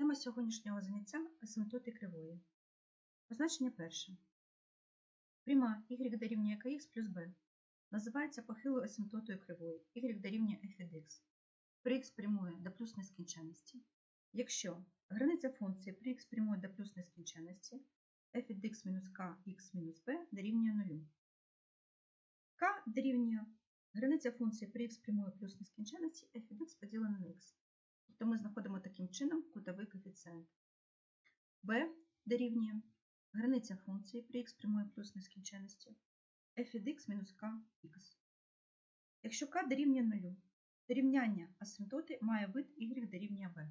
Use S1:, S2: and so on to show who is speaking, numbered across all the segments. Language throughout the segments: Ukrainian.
S1: Тема сьогоднішнього заняття асимптоти кривої. Позначення перше. Пряма y дорівнює kx плюс b називається похилою асимптотою кривої y дорівнює f від x. При x прямує до плюс нескінченності. Якщо границя функції при x прямує до плюс нескінченності, f від x мінус k x мінус b дорівнює 0. k дорівнює границя функції при x прямує плюс нескінченності f від x поділено на x. Тобто ми знаходимо таким чином кутовий коефіцієнт. b дорівнює границя функції при x прямує плюс нескінченності f від x мінус kx. Якщо k дорівнює 0, то рівняння асимптоти має вид y дорівнює b.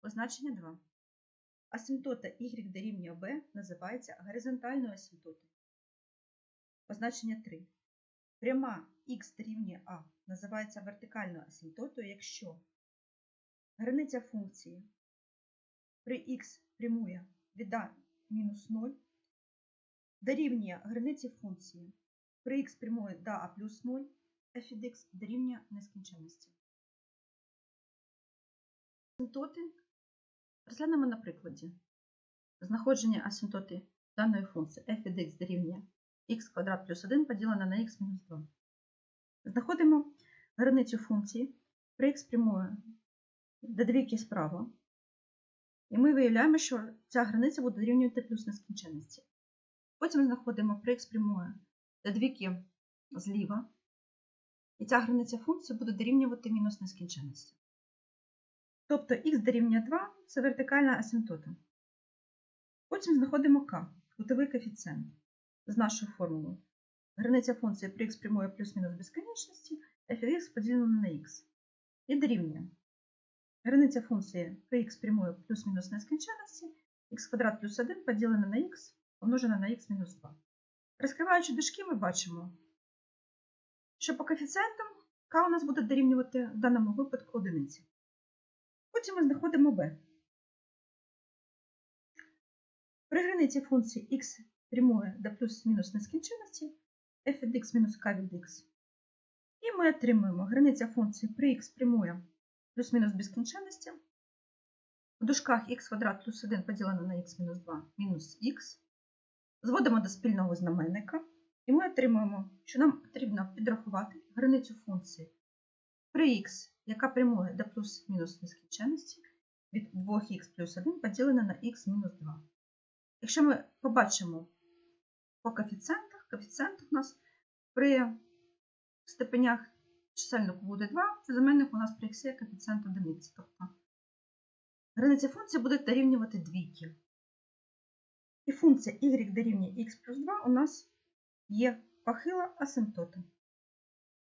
S1: Позначення 2. Асимптота y дорівнює b називається горизонтальною асимптотою. Позначення 3. Пряма x дорівнює a називається вертикальною асимптотою, якщо границя функції. При x прямує від a мінус 0 дорівнює границі функції. При x прямує до a плюс 0 f від x дорівнює нескінченності. Асимптоти розглянемо на прикладі. Знаходження асимптоти даної функції. F від x дорівнює x квадрат плюс 1 поділене на x мінус 2. Знаходимо границю функції. При x прямує до двійки справа. І ми виявляємо, що ця границя буде дорівнювати плюс нескінченності. Потім знаходимо при x прямує до двійки зліва. І ця границя функції буде дорівнювати мінус нескінченності. Тобто х дорівнює 2 це вертикальна асимптота. Потім знаходимо k, кутовий коефіцієнт з нашою формулою. Границя функції при x прямує плюс-мінус безконечності, f від поділено на x. І дорівнює. Границя функції при x прямує плюс-мінус нескінченності, x квадрат плюс 1 поділене на x помножене на x мінус 2. Розкриваючи дужки, ми бачимо, що по коефіцієнтам k у нас буде дорівнювати в даному випадку одиниці. Потім ми знаходимо b. При границі функції x прямує до плюс-мінус нескінченності, f від x мінус k від x. І ми отримуємо границя функції при x прямує плюс-мінус безкінченності. В дужках х квадрат плюс 1 поділено на х мінус 2 мінус х. Зводимо до спільного знаменника. І ми отримуємо, що нам потрібно підрахувати границю функції при х, яка прямує до плюс-мінус нескінченності від 2х плюс 1 поділено на х мінус 2. Якщо ми побачимо по коефіцієнтах, коефіцієнт у нас при степенях чисельнику буде 2, при знаменнику у нас при х є коефіцієнт 1. Тобто границя функції буде дорівнювати двійки. І функція y дорівнює x плюс 2 у нас є похила асимптота.